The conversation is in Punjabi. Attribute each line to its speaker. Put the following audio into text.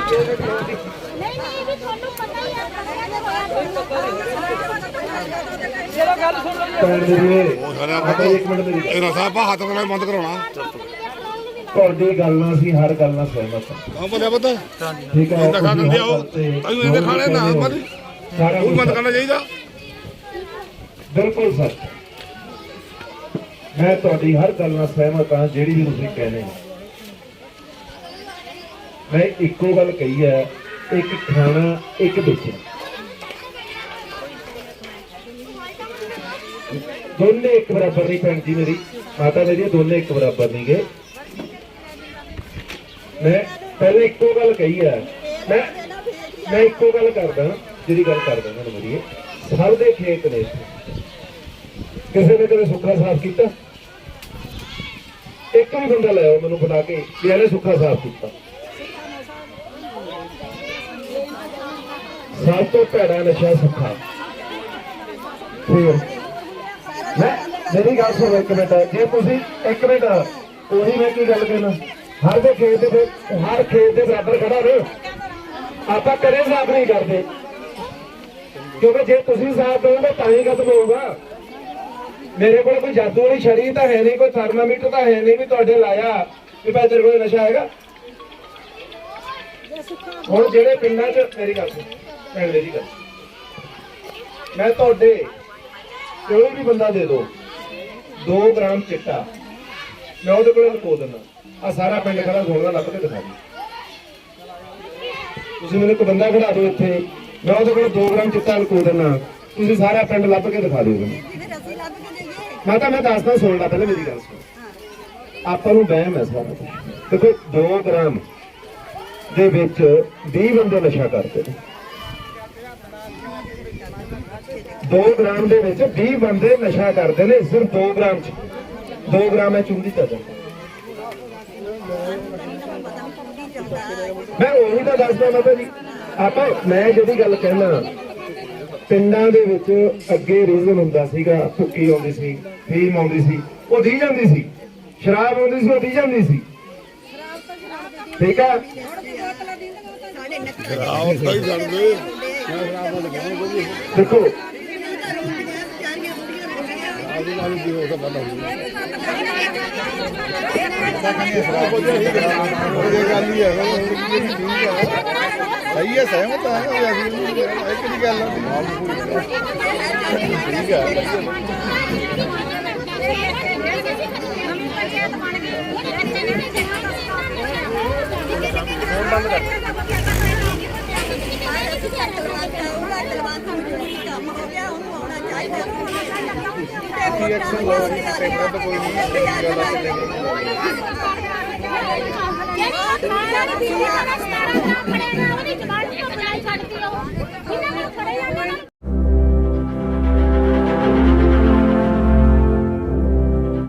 Speaker 1: ਨਹੀਂ ਨਹੀਂ ਵੀ ਤੁਹਾਨੂੰ ਪਤਾ ਹੀ ਆ ਪਤਾ ਨਹੀਂ ਹੋਇਆ
Speaker 2: ਭੈਣ ਮੇਰੀ
Speaker 3: ਉਹ ਸਾਰਾ
Speaker 2: ਆਪਾਂ ਇੱਕ ਮਿੰਟ ਮੇਰੀ
Speaker 3: ਇਹ ਰਸਾ ਆਪਾਂ ਹੱਥ ਨਾਲ ਬੰਦ ਕਰਾਉਣਾ
Speaker 2: ਤੁਹਾਡੀ ਗੱਲ ਨਾਲ ਅਸੀਂ ਹਰ ਗੱਲ ਨਾਲ ਸਹਿਮਤ ਹਾਂ
Speaker 3: ਹਾਂ ਬੋਲਿਆ ਪਤਾ
Speaker 2: ਠੀਕ ਹੈ
Speaker 3: ਦਿਖਾ ਦਿੰਦੇ ਆ ਉਹ। ਇਹਦੇ ਖਾਣੇ ਨਾ ਮਰ ਉਹ ਬੰਦ ਕਰਨਾ ਚਾਹੀਦਾ
Speaker 2: ਬਿਲਕੁਲ ਸੱਚ ਮੈਂ ਤੁਹਾਡੀ ਹਰ ਗੱਲ ਨਾਲ ਸਹਿਮਤ ਹਾਂ ਜਿਹੜੀ ਵੀ ਤੁਸੀਂ ਕਹਿੰਦੇ ਹੋ ਮੈਂ ਇੱਕੋ ਗੱਲ ਕਹੀ ਹੈ, ਇੱਕ ਖਾਣਾ, ਇੱਕ ਵੇਚਣਾ ਦੋਨੇ ਇੱਕ ਬਰਾਬਰ ਨਹੀਂ ਭੈਣ ਜੀ ਮੇਰੀ। ਮਾਤਾ ਮੇਰੀ ਦੋਨੇ ਇੱਕ ਬਰਾਬਰ ਨਹੀਂ ਗਏ ਮੈਂ ਪਹਿਲੇ ਇੱਕੋ ਗੱਲ ਕਹੀ ਹੈ। ਮੈਂ ਮੈਂ ਇੱਕੋ ਗੱਲ ਕਰਦਾ, ਜਿਹੜੀ ਗੱਲ ਕਰਦਾ ਮੈਨੂੰ ਮੇਰੀ। ਸਭ ਦੇ ਖੇਤ ਨੇ ਕਿਸੇ ਨੇ ਕਦੇ ਸੁੱਖਾ ਸਾਫ਼ ਕੀਤਾ? ਇੱਕ ਵੀ ਬੰਦਾ ਲੈ ਆਓ ਮੈਨੂੰ ਬਣਾ ਕੇ, ਵੀ ਇਹਨੇ ਸੁੱਖਾ ਸਾਫ਼ ਕੀਤਾ। ਸਭ ਤੋਂ ਭੈੜਾ ਨਸ਼ਾ ਸੁੱਖਾ। ਫਿਰ ਮੈਂ ਮੇਰੀ ਗੱਲ ਸੁਣੋ ਇੱਕ ਮਿੰਟ। ਜੇ ਤੁਸੀਂ ਇੱਕ ਮਿੰਟ ਉਹੀ ਮੈਂ ਕੀ ਗੱਲ ਕਹਿਣਾ ਹਰ ਦੇ ਖੇਤ ਦੇ ਹਰ ਖੇਤ ਦੇ ਬਰਾਬਰ ਖੜਾ ਰਹੇ। ਆਪਾਂ ਕਦੇ ਸਾਫ਼ ਨਹੀਂ ਕਰਦੇ। ਕਿਉਂਕਿ ਜੇ ਤੁਸੀਂ ਸਾਫ਼ ਦੋਗੇ ਤਾਂ ਹੀ ਖਤਮ ਹੋਊਗਾ। ਮੇਰੇ ਕੋਲ ਕੋਈ ਜਾਦੂ ਵਾਲੀ ਛੜੀ ਤਾਂ ਹੈ ਨਹੀਂ, ਕੋਈ ਥਰਮਾਮੀਟਰ ਤਾਂ ਹੈ ਨਹੀਂ ਵੀ ਤੁਹਾਡੇ ਲਾਇਆ। ਵੀ ਭਾਈ ਤੇਰੇ ਕੋਲ ਨਸ਼ਾ ਹੈਗਾ। ਹੁਣ ਜਿਹੜੇ ਪਿੰਡਾਂ 'ਚ ਮੇਰੀ ਗੱਲ ਸੁਣ। ਭੈਣ ਮੇਰੀ ਗੱਲ। ਮੈਂ ਤੁਹਾਡੇ ਕੋਈ ਵੀ ਬੰਦਾ ਦੇ ਦੋ 2 ਗ੍ਰਾਮ ਚਿੱਟਾ। ਮੈਂ ਉਹਦੇ ਕੋਲ ਲਕੋ ਦਿੰਦਾ। ਆ ਸਾਰਾ ਪਿੰਡ ਖੜਾ ਸੋਨਾ ਲੱਭ ਕੇ ਦਿਖਾ ਦੇ ਤੁਸੀਂ ਮੈਨੂੰ ਇੱਕ ਬੰਦਾ ਖੜਾ ਦਿਓ ਇੱਥੇ। ਮੈਂ ਉਹਦੇ ਕੋਲ 2 ਗ੍ਰਾਮ ਚਿੱਟਾ ਲਕੋ ਦਿੰਦਾ। ਤੁਸੀਂ ਸਾਰਾ ਪਿੰਡ ਲੱਭ ਕੇ ਦਿਖਾ ਦਿਓ ਮੈਨੂੰ। ਮਾਤਾ ਮੈਂ ਦੱਸਦਾ ਸੁਣ ਲੈ ਪਹਿਲੇ ਮੇਰੀ ਗੱਲ ਸੁਣ। ਆਪਾਂ ਨੂੰ ਵਹਿਮ ਹੈ ਸਾਰਾ। ਦੇਖੋ 2 ਗ੍ਰਾਮ ਦੇ ਵਿੱਚ 20 ਬੰਦੇ ਨਸ਼ਾ ਕਰਦੇ ਨੇ। 2 ਗ੍ਰਾਮ ਦੇ ਵਿੱਚ 20 ਬੰਦੇ ਨਸ਼ਾ ਕਰਦੇ ਨੇ ਸਿਰਫ 2 ਗ੍ਰਾਮ ਚ। 2 ਗ੍ਰਾਮ ਹੈ ਚੁੰਦੀ ਚਾਦਰ ਮੈਂ ਉਹੀ ਤਾਂ ਦੱਸਦਾ ਮਾਤਾ ਜੀ। ਆਪਾਂ ਮੈਂ ਜਿਹੜੀ ਗੱਲ ਕਹਿਣਾ ਪਿੰਡਾਂ ਦੇ ਵਿੱਚ ਅੱਗੇ ਰੀਜ਼ਨ ਹੁੰਦਾ ਸੀਗਾ ਭੁੱਕੀ ਆਉਂਦੀ ਸੀ ਫੀਮ ਆਉਂਦੀ ਸੀ ਉਹ ਦੀ ਜਾਂਦੀ ਸੀ। ਸ਼ਰਾਬ ਆਉਂਦੀ ਸੀ ਉਹ ਦੀ ਜਾਂਦੀ ਸੀ। ਠੀਕ ਆ?
Speaker 3: ਆਹ ਤਾਂ ਹੀ ਜਾਣਦੇ
Speaker 2: ਦੇਖੋ।
Speaker 4: ਸਹੀ ਹੈ ਸਹਿਮਤ ਹਾਂ ਅਸੀਂ ਇੱਕ ਦੀ ਗੱਲ ਠੀਕ ਹੈ।
Speaker 1: ਐਕਸ਼ਨ ਲਓ ਪੇਪਰ ਤਾਂ ਕੋਈ ਨਹੀਂ ਜਿਹੜੀ ਖਾਣਾ ਦੀ ਵੀਡੀਓ ਦਾ 17 ਦਾ ਫੜੇਗਾ ਉਹਦੀ ਜ਼ਬਾਨ ਤੋਂ ਬਜਾਈ ਛੱਡਦੀ